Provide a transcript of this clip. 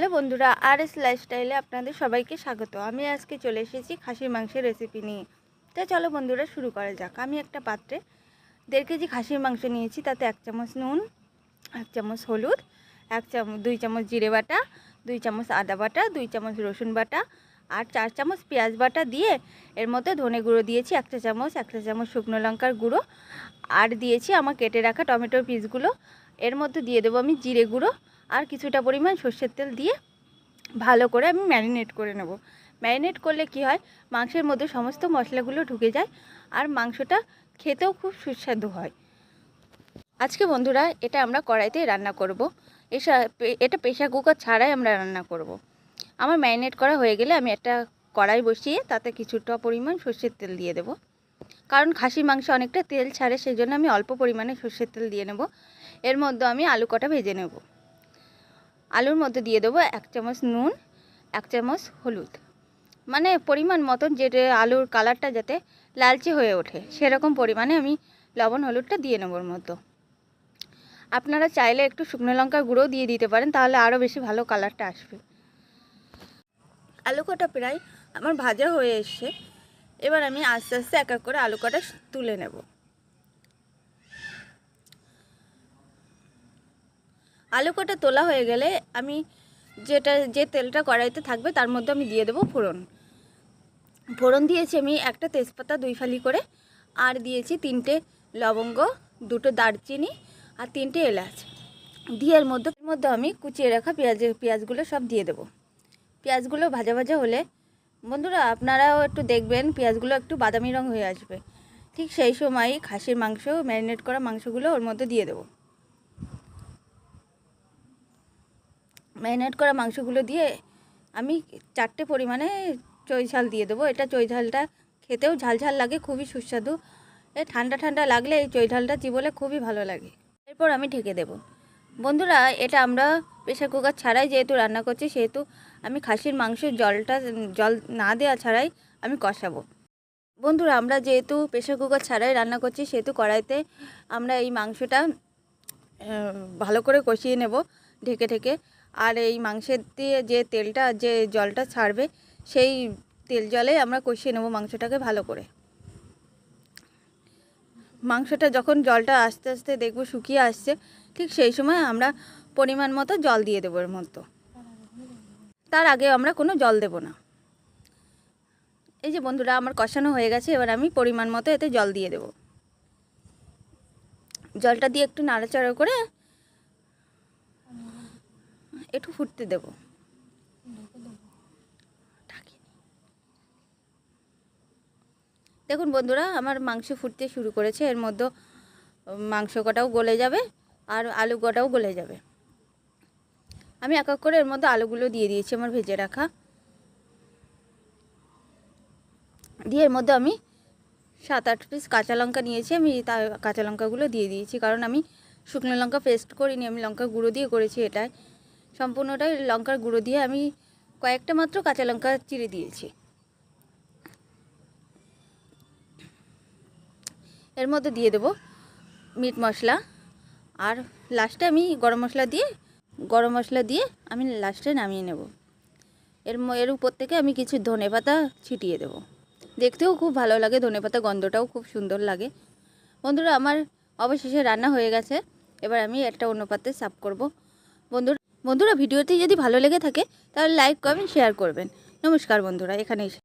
Hello বন্ধুরা আর S লাইফস্টাইলে আপনাদের সবাইকে স্বাগত। আমি আজকে চলে এসেছি খাসির মাংসের রেসিপি নিয়ে। তো চলো বন্ধুরা, শুরু করা যাক। আমি একটা পাত্রে দেড় কেজি খাসির মাংস নিয়েছি, তাতে এক চামচ নুন, এক চামচ হলুদ, এক চামচ, দুই চামচ জিরে বাটা, দুই চামচ আদা বাটা, দুই চামচ রসুন বাটা আর চার চামচ পেঁয়াজ বাটা দিয়ে এর মধ্যে ধনে গুঁড়ো দিয়েছি, একটা চামচ একটা চামচ শুকনো লঙ্কার গুঁড়ো আর দিয়েছি আমার কেটে রাখা টমেটোর পিসগুলো এর মধ্যে দিয়ে দেবো আমি জিরে গুঁড়ো আর কিছুটা পরিমাণ সর্ষের তেল দিয়ে ভালো করে আমি ম্যারিনেট করে নেব। ম্যারিনেট করলে কি হয়? মাংসের মধ্যে সমস্ত মশলাগুলো ঢুকে যায় আর মাংসটা খেতেও খুব সুস্বাদু হয়। আজকে বন্ধুরা, এটা আমরা কড়াইতেই রান্না করব। এসা এটা প্রেশার কুকার ছাড়াই আমরা রান্না করব। আমার ম্যারিনেট করা হয়ে গেলে আমি একটা কড়াই বসিয়ে তাতে কিছুটা পরিমাণ সর্ষের তেল দিয়ে দেব। কারণ খাসির মাংস অনেকটা তেল ছাড়ে, সেই জন্য আমি অল্প পরিমাণে সর্ষের তেল দিয়ে নেব। এর মধ্যে আমি আলু কটা ভেজে নেব। আলুর মধ্যে দিয়ে দেবো এক চামচ নুন, এক চামচ হলুদ। মানে পরিমাণ মতন যেটা আলুর কালারটা যাতে লালচে হয়ে ওঠে, সেরকম পরিমাণে আমি লবণ, হলুদটা দিয়ে নেবোর মতো আপনারা চাইলে একটু শুকনো লঙ্কার গুঁড়ো দিয়ে দিতে পারেন, তাহলে আরও বেশি ভালো কালারটা আসবে। আলু কটা প্রায় আমার ভাজা হয়ে এসছে। এবার আমি আস্তে আস্তে এক এক করে আলু কটা তুলে নেব। আলু কটা তোলা হয়ে গেলে আমি যেটা, যে তেলটা কড়াইতে থাকবে তার মধ্যে আমি দিয়ে দেবো ফোড়ন। ফোড়ন দিয়েছি আমি একটা তেজপাতা দুই ফালি করে, আর দিয়েছি তিনটে লবঙ্গ, দুটো দারচিনি আর তিনটে এলাচ। দিয়ে এর মধ্যে মধ্যে আমি কুচিয়ে রাখা পেঁয়াজের পেঁয়াজগুলো সব দিয়ে দেবো। পেঁয়াজগুলো ভাজা ভাজা হলে, বন্ধুরা আপনারাও একটু দেখবেন পেঁয়াজগুলো একটু বাদামি রং হয়ে আসবে। ঠিক সেই সময়ই খাসির মাংস, ম্যারিনেট করা মাংসগুলো ওর মধ্যে দিয়ে দেবো। ম্যারিনেট করা মাংসগুলো দিয়ে আমি চারটে পরিমাণে চই ঝাল দিয়ে দেবো। এটা চই ঝালটা খেতেও ঝাল ঝাল লাগে, খুবই সুস্বাদু। এ ঠান্ডা ঠান্ডা লাগলে এই চই ঝালটা চিবলে খুবই ভালো লাগে। এরপর আমি ঢেকে দেব। বন্ধুরা, এটা আমরা প্রেশার কুকার ছাড়াই যেহেতু রান্না করছি, সেহেতু আমি খাসির মাংসের জলটা, জল না দেওয়া ছাড়াই আমি কষাবো। বন্ধুরা, আমরা যেহেতু প্রেশার কুকার ছাড়াই রান্না করছি, সেহেতু কড়াইতে আমরা এই মাংসটা ভালো করে কষিয়ে নেব ঢেকে ঢেকে। আর এই মাংসের দিয়ে যে তেলটা, যে জলটা ছাড়বে, সেই তেল জলে আমরা কষিয়ে নেব মাংসটাকে ভালো করে। মাংসটা যখন জলটা আস্তে আস্তে দেখব শুকিয়ে আসছে, ঠিক সেই সময় আমরা পরিমাণ মতো জল দিয়ে দেবো এর মতো তার আগে আমরা কোনো জল দেব না। এই যে বন্ধুরা, আমার কষানো হয়ে গেছে, এবার আমি পরিমাণ মতো এতে জল দিয়ে দেব। জলটা দিয়ে একটু নাড়াচাড়া করে একটু ফুটতে দেব। দেখুন বন্ধুরা, আমার মাংস ফুটতে শুরু করেছে। এর মধ্যে মাংস কটাও গলে যাবে আর আলু কটাও গলে যাবে। আমি এক এক করে এর মধ্যে আলুগুলো দিয়ে দিয়েছি আমার ভেজে রাখা। দিয়ে এর মধ্যে আমি সাত আট পিস কাঁচা লঙ্কা নিয়েছি। আমি তা কাঁচা লঙ্কাগুলো দিয়ে দিয়েছি, কারণ আমি শুকনো লঙ্কা পেস্ট করিনি। আমি লঙ্কা গুঁড়ো দিয়ে করেছি এটাই সম্পূর্ণটাই লঙ্কার গুঁড়ো দিয়ে আমি কয়েকটা মাত্র কাঁচা লঙ্কা চিড়ে দিয়েছি। এর মধ্যে দিয়ে দেব মিট মশলা। আর লাস্টে আমি গরম মশলা দিয়ে, গরম মশলা দিয়ে আমি লাস্টে নামিয়ে নেব। এর এর উপর থেকে আমি কিছু ধনে পাতা ছিটিয়ে দেব। দেখতেও খুব ভালো লাগে, ধনে পাতা গন্ধটাও খুব সুন্দর লাগে। বন্ধুরা, আমার অবশেষে রান্না হয়ে গেছে। এবার আমি একটা অন্য পাতে সার্ভ করব। বন্ধুরা বন্ধুরা ভিডিওটি যদি ভালো লেগে থাকে তাহলে লাইক কমেন্ট শেয়ার করবেন। নমস্কার বন্ধুরা এখানেই